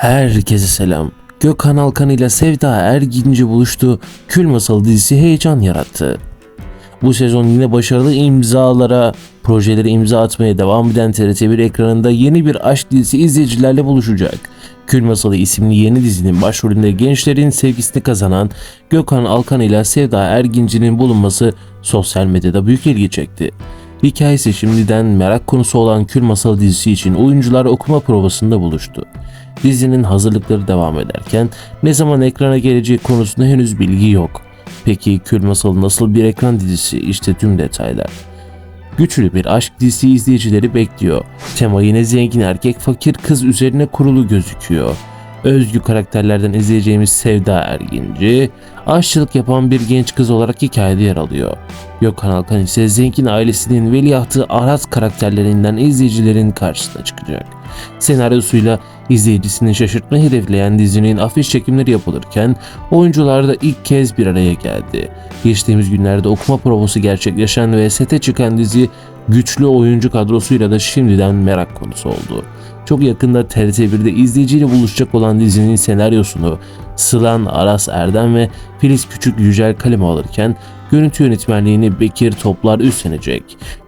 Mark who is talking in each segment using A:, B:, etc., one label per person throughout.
A: Herkese selam. Gökhan Alkan ile Sevda Erginci buluştu. Kül Masalı dizisi heyecan yarattı. Bu sezon yine başarılı imzalara, projelere imza atmaya devam eden TRT1 ekranında yeni bir aşk dizisi izleyicilerle buluşacak. Kül Masalı isimli yeni dizinin başrolünde gençlerin sevgisini kazanan Gökhan Alkan ile Sevda Erginci'nin bulunması sosyal medyada büyük ilgi çekti. Hikayesi şimdiden merak konusu olan Kül Masalı dizisi için oyuncular okuma provasında buluştu. Dizinin hazırlıkları devam ederken ne zaman ekrana geleceği konusunda henüz bilgi yok. Peki Kül Masalı nasıl bir ekran dizisi? İşte tüm detaylar. Güçlü bir aşk dizisi izleyicileri bekliyor. Tema yine zengin erkek fakir kız üzerine kurulu gözüküyor. Özgü karakterlerden izleyeceğimiz Sevda Erginci, aşçılık yapan bir genç kız olarak hikayede yer alıyor. Gökhan Alkan ise zengin ailesinin veliahtı Aras karakterlerinden izleyicilerin karşısına çıkacak. Senaryosuyla izleyicisini şaşırtma hedefleyen dizinin afiş çekimleri yapılırken oyuncular da ilk kez bir araya geldi. Geçtiğimiz günlerde okuma provası gerçekleşen ve sete çıkan dizi güçlü oyuncu kadrosuyla da şimdiden merak konusu oldu. Çok yakında TRT1'de izleyiciyle buluşacak olan dizinin senaryosunu Sılan Aras Erdem ve Filiz Küçük Yücel kaleme alırken görüntü yönetmenliğini Bekir Toplar üstlenecek.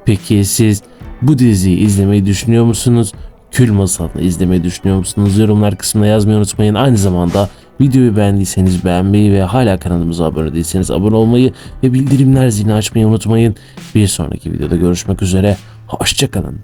A: Peki siz bu diziyi izlemeyi düşünüyor musunuz? Kül Masalı'nı izlemeyi düşünüyor musunuz? Yorumlar kısmına yazmayı unutmayın. Aynı zamanda videoyu beğendiyseniz beğenmeyi ve hala kanalımıza abone değilseniz abone olmayı ve bildirimler zilini açmayı unutmayın. Bir sonraki videoda görüşmek üzere. Hoşçakalın.